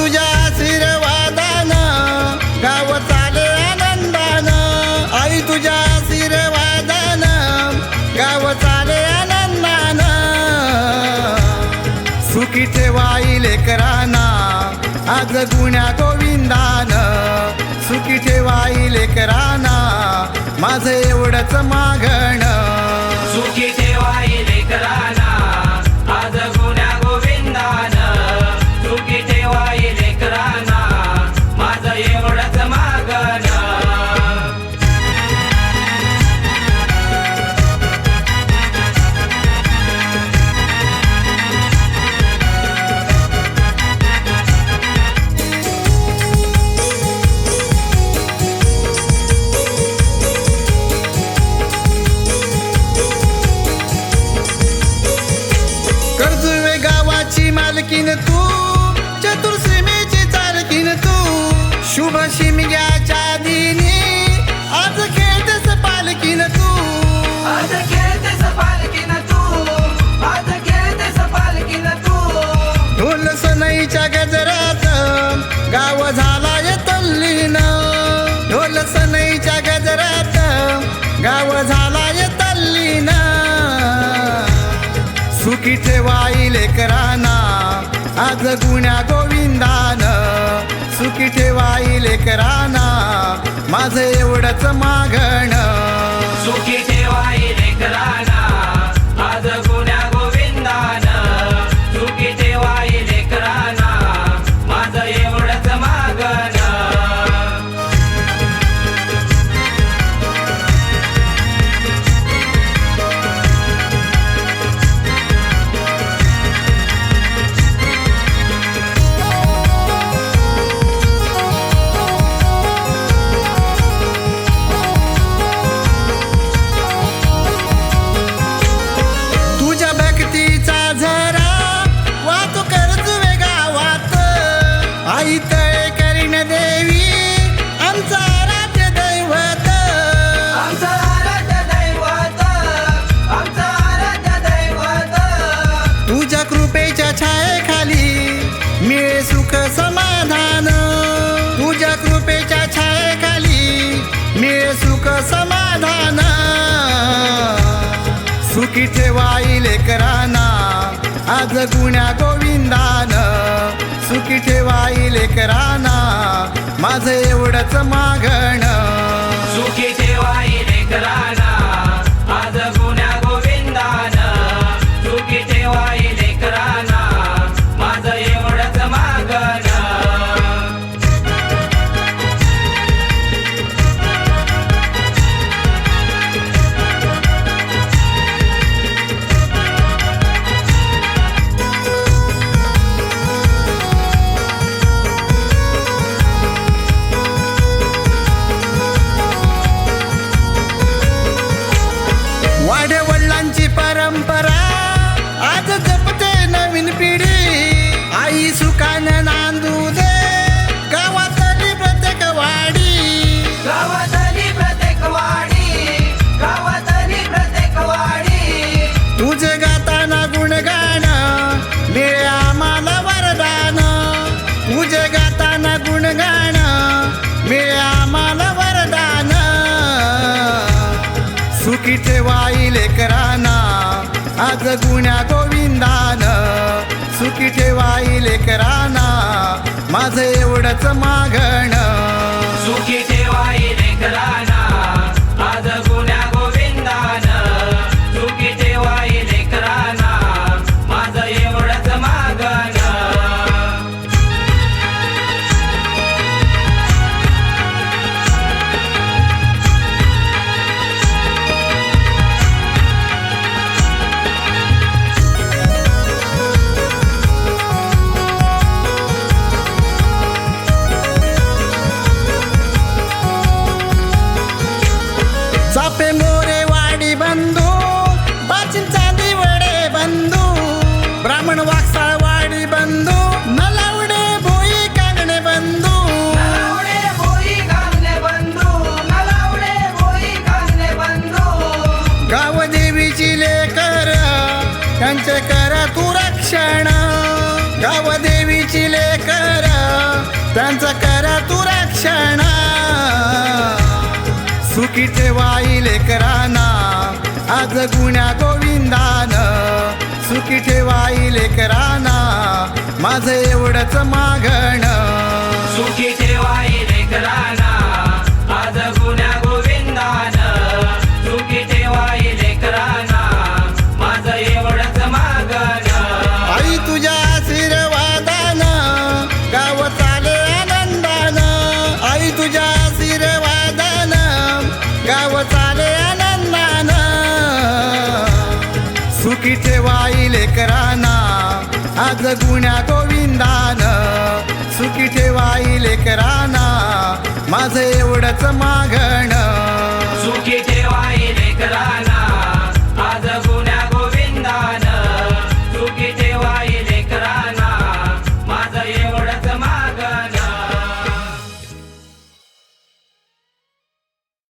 तुझ्या आशीर्वादान गाव चाले आनंदान. आई तुझ्या आशीर्वादान गाव चाले आनंदान. सुखी ठेवाई लेकराना आज गुण्या गोविंदान. सुखी ठेवाई लेकराना माझं एवढंच मागण. सुखी ठेवाई सुखी ठेवाई लेकराना आज गुण्या गोविंदान. सुखी ठेवाई लेकराना माझं एवढंच मागण. सुखी तुझ्या कृपेच्या छायेखाली मिळे सुख समाधान. तुझ्या कृपेच्या छायेखाली मिळे सुख समाधान. सुखी ठेवाई लेकराना आज गुण्या गोविंदान. सुखी ठेवाई लेकराना माझं एवढंच मागण. सुखी ठेवा तुझे गाताना गुणगान मिळे आम्हाला वरदान. तुझे गाताना गुणगान मिळे आम्हाला वरदान. सुखीचे वाईले लेकराना आज गुण्या गोविंदान. सुखीचे वाईले लेकराना माझं एवढंच मागणं. तू गावदेवीची गाव देवीची लेकर त्यांचं करा तू रक्षण. सुखी ठेवाई लेकराना आज गुण्या गोविंदान. सुखी ठेवाई लेकराना माझं एवढंच मागण. सुखी सुखी ठेवाई लेकरांना. आज गुण्या गोविंदान सुखी ठेवाई लेकरांना. माझं एवढंच मागणं.